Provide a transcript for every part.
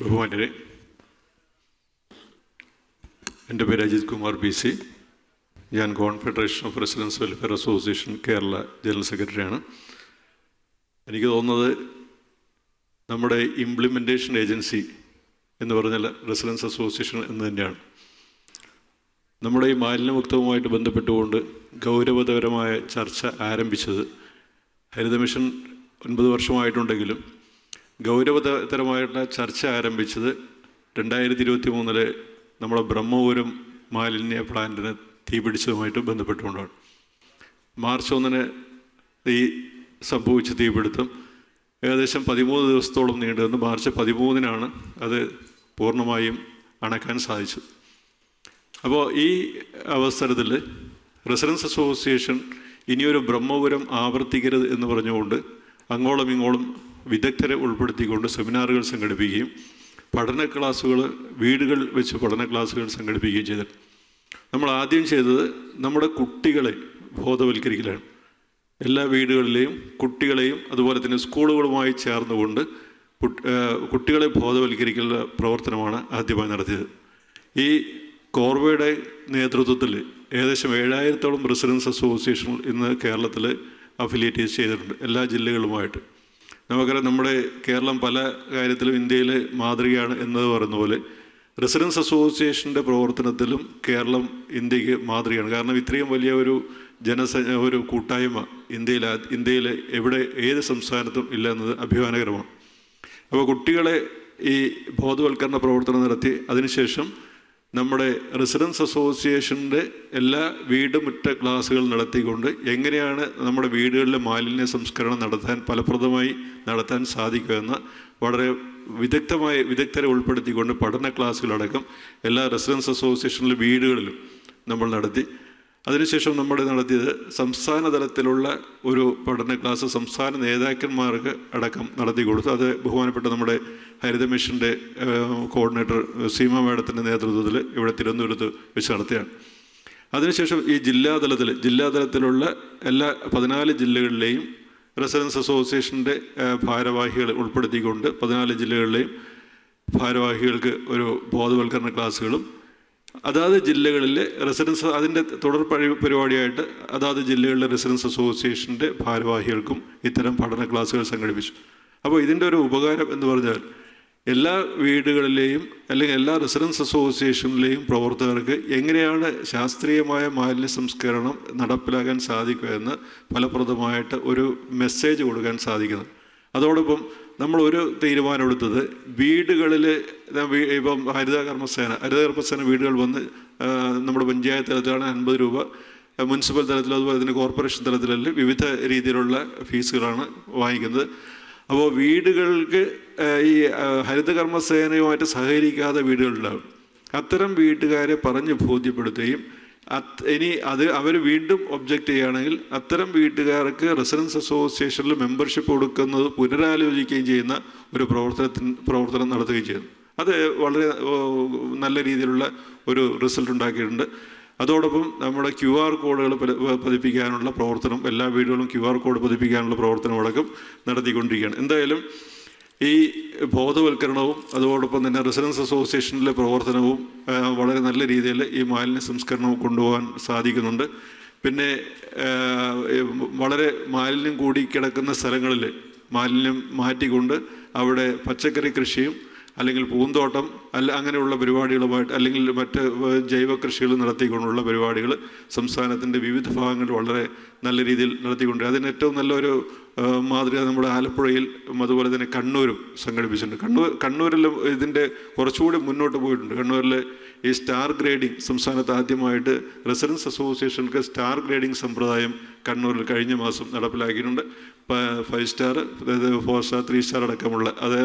ബഹുമാന്യരെ എന്റെ പേര് Ajith Kumar B C. ഞാൻ confederation of residence welfare association Kerala general സെക്രട്ടറിയാണ്. എനിക്ക് തോന്നുന്നത് നമ്മുടെ ഇംപ്ലിമെന്റേഷൻ ഏജൻസി എന്ന് പറഞ്ഞാൽ റെസിഡൻസ് അസോസിയേഷൻ എന്ന് തന്നെയാണ്. നമ്മുടെ ഈ മാലിന്യമുക്തവുമായിട്ട് ബന്ധപ്പെട്ടുകൊണ്ട് ഗൗരവതരമായ ചർച്ച ആരംഭിച്ചത് ഹരിതമിഷൻ ഒൻപത് വർഷമായിട്ടുണ്ടെങ്കിലും ഗൗരവതരമായിട്ടുള്ള ചർച്ച ആരംഭിച്ചത് രണ്ടായിരത്തി ഇരുപത്തി മൂന്നിലെ നമ്മുടെ ബ്രഹ്മപുരം മാലിന്യ പ്ലാന്റിന് തീപിടിച്ചതുമായിട്ട് ബന്ധപ്പെട്ടുകൊണ്ടാണ്. മാർച്ച് ഒന്നിന് ഈ സംഭവിച്ച തീപിടുത്തം ഏകദേശം പതിമൂന്ന് ദിവസത്തോളം നീണ്ടുവന്ന് മാർച്ച് പതിമൂന്നിനാണ് അത് പൂർണമായും അണക്കാൻ സാധിച്ചത്. അപ്പോൾ ഈ അവസരത്തിൽ റെസിഡൻസ് അസോസിയേഷൻ ഇനിയൊരു ബ്രഹ്മപുരം ആവർത്തിക്കരുത് എന്ന് പറഞ്ഞുകൊണ്ട് അങ്ങോളം ഇങ്ങോളം വിദഗ്ധരെ ഉൾപ്പെടുത്തിക്കൊണ്ട് സെമിനാറുകൾ സംഘടിപ്പിക്കുകയും പഠന ക്ലാസ്സുകൾ വീടുകൾ വെച്ച് പഠന ക്ലാസ്സുകൾ സംഘടിപ്പിക്കുകയും ചെയ്തു. നമ്മൾ ആദ്യം ചെയ്തത് നമ്മുടെ കുട്ടികളെ ബോധവൽക്കരിക്കലാണ്. എല്ലാ വീടുകളിലെയും കുട്ടികളെയും അതുപോലെ തന്നെ സ്കൂളുകളുമായി ചേർന്നുകൊണ്ട് കുട്ടികളെ ബോധവൽക്കരിക്കുന്ന പ്രവർത്തനമാണ് ആദ്യമായി നടത്തിയത്. ഈ കോർവയുടെ നേതൃത്വത്തിൽ ഏകദേശം ഏഴായിരത്തോളം റെസിഡൻസ് അസോസിയേഷൻ ഇന്ന് കേരളത്തിൽ അഫിലിയേറ്റ് ചെയ്തിട്ടുണ്ട് എല്ലാ ജില്ലകളുമായിട്ട്. നമുക്കറിയാം നമ്മുടെ കേരളം പല കാര്യത്തിലും ഇന്ത്യയിലെ മാതൃകയാണ് എന്നത് പറയുന്ന പോലെ റെസിഡൻസ് അസോസിയേഷന്റെ പ്രവർത്തനത്തിലും കേരളം ഇന്ത്യയ്ക്ക് മാതൃകയാണ്. കാരണം ഇത്രയും വലിയ ഒരു ജനസ ഒരു കൂട്ടായ്മ ഇന്ത്യയിൽ ഇന്ത്യയിൽ എവിടെ ഏത് സംസ്ഥാനത്തും ഇല്ല എന്നത് അഭിമാനകരമാണ്. അപ്പോൾ കുട്ടികളെ ഈ ബോധവൽക്കരണ പ്രവർത്തനം നടത്തി അതിനുശേഷം നമ്മുടെ റെസിഡൻസ് അസോസിയേഷന്റെ എല്ലാ വീടുമുറ്റ ക്ലാസ്സുകൾ നടത്തിക്കൊണ്ട് എങ്ങനെയാണ് നമ്മുടെ വീടുകളിലെ മാലിന്യ സംസ്കരണം നടത്താൻ ഫലപ്രദമായി നടത്താൻ സാധിക്കുമെന്ന് വളരെ വിദഗ്ധമായ വിദഗ്ധരെ ഉൾപ്പെടുത്തിക്കൊണ്ട് പഠന ക്ലാസ്സുകളടക്കം എല്ലാ റെസിഡൻസ് അസോസിയേഷനിലെ വീടുകളിലും നമ്മൾ നടത്തി. അതിനുശേഷം നമ്മൾ നടത്തിയത് സംസ്ഥാന തലത്തിലുള്ള ഒരു പഠന ക്ലാസ് സംസ്ഥാന നേതാക്കന്മാർക്ക് അടക്കം നടത്തി കൊടുത്തു. അത് ബഹുമാനപ്പെട്ട നമ്മുടെ ഹരിത മിഷന്റെ കോർഡിനേറ്റർ സീമ മേഡത്തിന്റെ നേതൃത്വത്തിൽ ഇവിടെ തിരുവനന്തപുരത്ത് വെച്ച് നടത്തിയാണ്. അതിനുശേഷം ഈ ജില്ലാതലത്തിൽ ജില്ലാതലത്തിലുള്ള എല്ലാ പതിനാല് ജില്ലകളിലെയും റെസിഡൻസ് അസോസിയേഷന്റെ ഭാരവാഹികൾ ഉൾപ്പെടുത്തിക്കൊണ്ട് പതിനാല് ജില്ലകളിലെയും ഭാരവാഹികൾക്ക് ഒരു ബോധവൽക്കരണ ക്ലാസ്സുകളും അതാത് ജില്ലകളിലെ റെസിഡൻസ് അതിന്റെ തുടർ പരി- പരിപാടിയായിട്ട് അതാത് ജില്ലകളിലെ റെസിഡൻസ് അസോസിയേഷന്റെ ഭാരവാഹികൾക്കും ഇത്തരം പഠന ക്ലാസ്സുകൾ സംഘടിപ്പിച്ചു. അപ്പോൾ ഇതിന്റെ ഒരു ഉപകാരം എന്ന് പറഞ്ഞാൽ എല്ലാ വീടുകളിലെയും അല്ലെങ്കിൽ എല്ലാ റെസിഡൻസ് അസോസിയേഷനിലെയും പ്രവർത്തകർക്ക് എങ്ങനെയാണ് ശാസ്ത്രീയമായ മാലിന്യ സംസ്കരണം നടപ്പിലാക്കാൻ സാധിക്കുക എന്ന് ഫലപ്രദമായിട്ട് ഒരു മെസ്സേജ് കൊടുക്കാൻ സാധിക്കുന്നത്. അതോടൊപ്പം നമ്മൾ ഒരു തീരുമാനമെടുത്തത് വീടുകളിൽ ഇപ്പം ഹരിത കർമ്മസേന ഹരിത കർമ്മസേന വീടുകൾ വന്ന് നമ്മുടെ പഞ്ചായത്ത് തലത്തിലാണ് അൻപത് രൂപ മുനിസിപ്പൽ തലത്തിലും അതുപോലെ തന്നെ കോർപ്പറേഷൻ തലത്തിലല്ല വിവിധ രീതിയിലുള്ള ഫീസുകളാണ് വാങ്ങിക്കുന്നത്. അപ്പോൾ വീടുകൾക്ക് ഈ ആ, ഹരിത കർമ്മസേനയുമായിട്ട് സഹകരിക്കാതെ വീടുകളുണ്ടാകും. അത്തരം വീട്ടുകാരെ പറഞ്ഞ് ബോധ്യപ്പെടുത്തുകയും ഇനി അത് അവർ വീണ്ടും ഒബ്ജക്റ്റ് ചെയ്യുകയാണെങ്കിൽ അത്തരം വീട്ടുകാർക്ക് റെസിഡൻസ് അസോസിയേഷനിൽ മെമ്പർഷിപ്പ് കൊടുക്കുന്നത് പുനരാലോചിക്കുകയും ചെയ്യുന്ന ഒരു പ്രവർത്തനത്തിന് പ്രവർത്തനം നടത്തുകയും ചെയ്യുന്നു അത് വളരെ നല്ല രീതിയിലുള്ള ഒരു റിസൾട്ട് ഉണ്ടാക്കിയിട്ടുണ്ട്. അതോടൊപ്പം നമ്മുടെ ക്യു ആർ കോഡുകൾ പതിപ്പിക്കാനുള്ള പ്രവർത്തനം എല്ലാ വീടുകളും ക്യു ആർ കോഡ് പതിപ്പിക്കാനുള്ള പ്രവർത്തനം അടക്കം നടത്തിക്കൊണ്ടിരിക്കുകയാണ്. എന്തായാലും ഈ ബോധവൽക്കരണവും അതോടൊപ്പം തന്നെ റെസിഡൻസ് അസോസിയേഷനിലെ പ്രവർത്തനവും വളരെ നല്ല രീതിയിൽ ഈ മാലിന്യ സംസ്കരണവും കൊണ്ടുപോകാൻ സാധിക്കുന്നുണ്ട്. പിന്നെ വളരെ മാലിന്യം കൂടി കിടക്കുന്ന സ്ഥലങ്ങളിൽ മാലിന്യം മാറ്റിക്കൊണ്ട് അവിടെ പച്ചക്കറി കൃഷിയും അല്ലെങ്കിൽ പൂന്തോട്ടം അല്ല അങ്ങനെയുള്ള പരിപാടികളുമായിട്ട് അല്ലെങ്കിൽ മറ്റ് ജൈവ കൃഷികൾ നടത്തിക്കൊണ്ടുള്ള പരിപാടികൾ സംസ്ഥാനത്തിന്റെ വിവിധ ഭാഗങ്ങളിൽ വളരെ നല്ല രീതിയിൽ നടത്തിക്കൊണ്ട് അതിന് ഏറ്റവും നല്ലൊരു മാതൃക നമ്മുടെ ആലപ്പുഴയിൽ അതുപോലെ തന്നെ കണ്ണൂരും സംഘടിപ്പിച്ചിട്ടുണ്ട്. കണ്ണൂർ കണ്ണൂരിലും ഇതിന്റെ കുറച്ചുകൂടി മുന്നോട്ട് പോയിട്ടുണ്ട്. കണ്ണൂരിൽ ഈ സ്റ്റാർ ഗ്രേഡിംഗ് സംസ്ഥാനത്ത് ആദ്യമായിട്ട് റെസിഡൻസ് അസോസിയേഷനുകൾക്ക് സ്റ്റാർ ഗ്രേഡിംഗ് സമ്പ്രദായം കണ്ണൂരിൽ കഴിഞ്ഞ മാസം നടപ്പിലാക്കിയിട്ടുണ്ട്. ഫൈവ് സ്റ്റാർ അതായത് ഫോർ സ്റ്റാർ ത്രീ സ്റ്റാർ അടക്കമുള്ള. അത്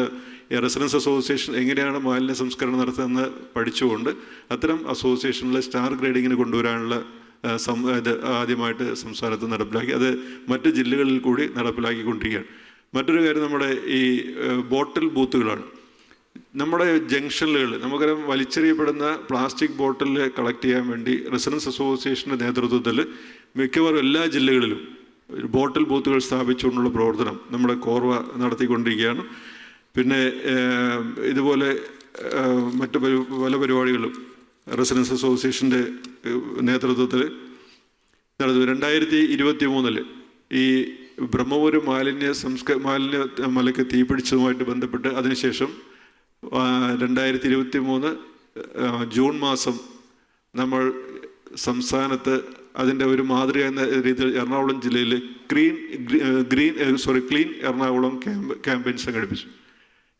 റെസിഡൻസ് അസോസിയേഷൻ എങ്ങനെയാണ് മാലിന്യ സംസ്കരണം നടത്തുന്നത് പഠിച്ചുകൊണ്ട് അത്തരം അസോസിയേഷനിലെ സ്റ്റാർ ഗ്രേഡിങ്ങിന് കൊണ്ടുവരാനുള്ള ഇത് ആദ്യമായിട്ട് സംസ്ഥാനത്ത് നടപ്പിലാക്കി. അത് മറ്റ് ജില്ലകളിൽ കൂടി നടപ്പിലാക്കിക്കൊണ്ടിരിക്കുകയാണ്. മറ്റൊരു കാര്യം നമ്മുടെ ഈ ബോട്ടിൽ ബൂത്തുകളാണ്. നമ്മുടെ ജംഗ്ഷനുകൾ നമുക്കറിയാം വലിച്ചെറിയപ്പെടുന്ന പ്ലാസ്റ്റിക് ബോട്ടിൽ കളക്ട് ചെയ്യാൻ വേണ്ടി റെസിഡൻസ് അസോസിയേഷന്റെ നേതൃത്വത്തിൽ മിക്കവാറും എല്ലാ ജില്ലകളിലും ബോട്ടിൽ ബൂത്തുകൾ സ്ഥാപിച്ചുകൊണ്ടുള്ള പ്രവർത്തനം നമ്മുടെ കോർവ നടത്തിക്കൊണ്ടിരിക്കുകയാണ്. പിന്നെ ഇതുപോലെ മറ്റു പല പരിപാടികളും റെസിഡൻസ് അസോസിയേഷന്റെ നേതൃത്വത്തിൽ നടന്നു. രണ്ടായിരത്തി ഇരുപത്തി മൂന്നിൽ ഈ ബ്രഹ്മപുരം മാലിന്യ സംസ്ക മാലിന്യ മലയ്ക്ക് തീപിടിച്ചതുമായിട്ട് ബന്ധപ്പെട്ട് അതിനുശേഷം രണ്ടായിരത്തി ഇരുപത്തി മൂന്ന് ജൂൺ മാസം നമ്മൾ സംസ്ഥാനത്ത് അതിന്റെ ഒരു മാതൃക എന്ന രീതിയിൽ എറണാകുളം ജില്ലയിൽ green green sorry clean Ernakulam camp campaign സംഘടിപ്പിച്ചു.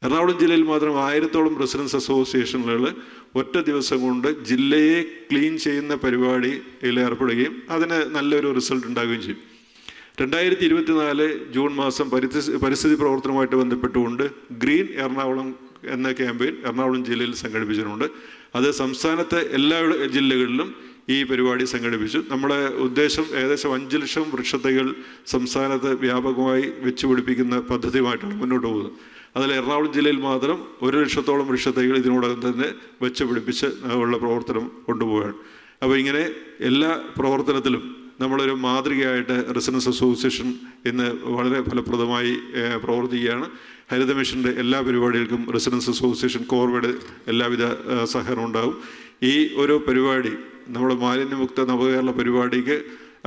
എറണാകുളം ജില്ലയിൽ മാത്രം ആയിരത്തോളം റെസിഡൻസ് അസോസിയേഷനുകൾ ഒറ്റ ദിവസം കൊണ്ട് ജില്ലയെ ക്ലീൻ ചെയ്യുന്ന പരിപാടിയിൽ ഏർപ്പെടുകയും അതിന് നല്ലൊരു റിസൾട്ട് ഉണ്ടാകുകയും ചെയ്യും. രണ്ടായിരത്തി ഇരുപത്തിനാല് ജൂൺ മാസം പരിസ്ഥിതി പരിസ്ഥിതി പ്രവർത്തനവുമായിട്ട് ബന്ധപ്പെട്ടുകൊണ്ട് ഗ്രീൻ എറണാകുളം എന്ന ക്യാമ്പയിൻ എറണാകുളം ജില്ലയിൽ സംഘടിപ്പിച്ചിട്ടുണ്ട്. അത് സംസ്ഥാനത്തെ എല്ലാ ജില്ലകളിലും ഈ പരിപാടി സംഘടിപ്പിച്ചു. നമ്മുടെ ഉദ്ദേശം ഏകദേശം അഞ്ച് ലക്ഷം വൃക്ഷത്തൈകൾ സംസ്ഥാനത്ത് വ്യാപകമായി വെച്ചുപിടിപ്പിക്കുന്ന പദ്ധതിയുമായിട്ടാണ് മുന്നോട്ട് പോകുന്നത്. അതിൽ എറണാകുളം ജില്ലയിൽ മാത്രം ഒരു ലക്ഷത്തോളം വൃക്ഷത്തൈകൾ ഇതിനോടകം തന്നെ വെച്ച് പിടിപ്പിച്ച് ഉള്ള പ്രവർത്തനം കൊണ്ടുപോവുകയാണ്. അപ്പോൾ ഇങ്ങനെ എല്ലാ പ്രവർത്തനത്തിലും നമ്മളൊരു മാതൃകയായിട്ട് റെസിഡൻസ് അസോസിയേഷൻ ഇന്ന് വളരെ ഫലപ്രദമായി പ്രവർത്തിക്കുകയാണ്. ഹരിത മിഷന്റെ എല്ലാ പരിപാടികൾക്കും റെസിഡൻസ് അസോസിയേഷൻ കോർവയുടെ എല്ലാവിധ സഹകരണം ഉണ്ടാകും. ഈ ഒരു പരിപാടി നമ്മുടെ മാലിന്യമുക്ത നവകേരള പരിപാടിക്ക്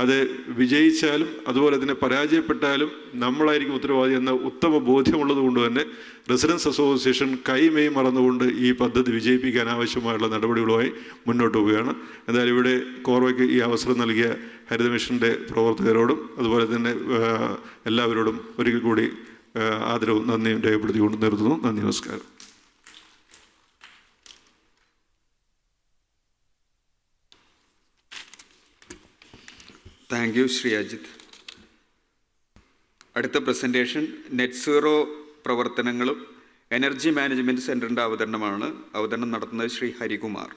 അത് വിജയിച്ചാലും അതുപോലെ തന്നെ പരാജയപ്പെട്ടാലും നമ്മളായിരിക്കും ഉത്തരവാദി എന്ന ഉത്തമ ബോധ്യമുള്ളത് കൊണ്ട് തന്നെ റെസിഡൻസ് അസോസിയേഷൻ കൈമേയും മറന്നുകൊണ്ട് ഈ പദ്ധതി വിജയിപ്പിക്കാൻ ആവശ്യമായുള്ള നടപടികളുമായി മുന്നോട്ട് പോവുകയാണ്. എന്തായാലും ഇവിടെ കോർവയ്ക്ക് ഈ അവസരം നൽകിയ ഹരിത മിഷന്റെ പ്രവർത്തകരോടും അതുപോലെ തന്നെ എല്ലാവരോടും ഒരിക്കൽ കൂടി ആദരവും നന്ദിയും രേഖപ്പെടുത്തിക്കൊണ്ട് നിർത്തുന്നു. നന്ദി നമസ്കാരം. താങ്ക് യു ശ്രീ അജിത് അടുത്ത പ്രസന്റേഷൻ നെറ്റ് സീറോ പ്രവർത്തനങ്ങളും എനർജി മാനേജ്മെന്റ് സെന്ററിന്റെ അവതരണമാണ്. അവതരണം നടത്തുന്നത് ശ്രീ ഹരികുമാർ.